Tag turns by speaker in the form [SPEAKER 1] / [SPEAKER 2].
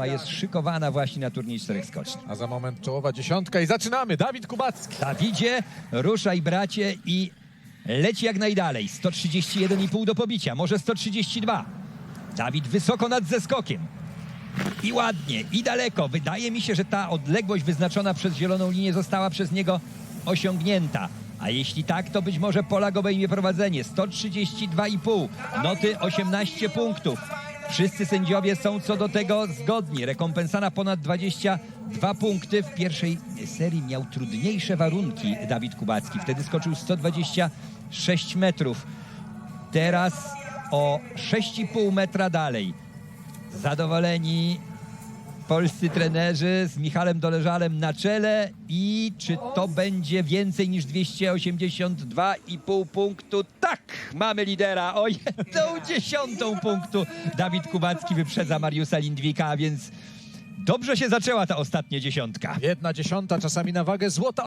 [SPEAKER 1] forma jest szykowana właśnie na turniej czterech skoczni.
[SPEAKER 2] A za moment czołowa dziesiątka i zaczynamy. Dawid Kubacki.
[SPEAKER 1] Dawidzie, ruszaj bracie i leci jak najdalej. 131,5 do pobicia, może 132. Dawid wysoko nad zeskokiem. I ładnie, i daleko. Wydaje mi się, że ta odległość wyznaczona przez zieloną linię została przez niego osiągnięta. A jeśli tak, to być może Polak obejmie prowadzenie. 132,5. Noty 18 punktów. Wszyscy sędziowie są co do tego zgodni. Rekompensana ponad 22 punkty. W pierwszej serii miał trudniejsze warunki Dawid Kubacki. Wtedy skoczył 126 metrów. Teraz o 6,5 metra dalej. Zadowoleni polscy trenerzy z Michałem Doleżalem na czele i czy to będzie więcej niż 282,5 punktu? Tak, mamy lidera o jedną dziesiątą punktu. Dawid Kubacki wyprzedza Mariusza Lindwika, a więc dobrze się zaczęła ta ostatnia dziesiątka.
[SPEAKER 2] Jedna dziesiąta, czasami na wagę złota.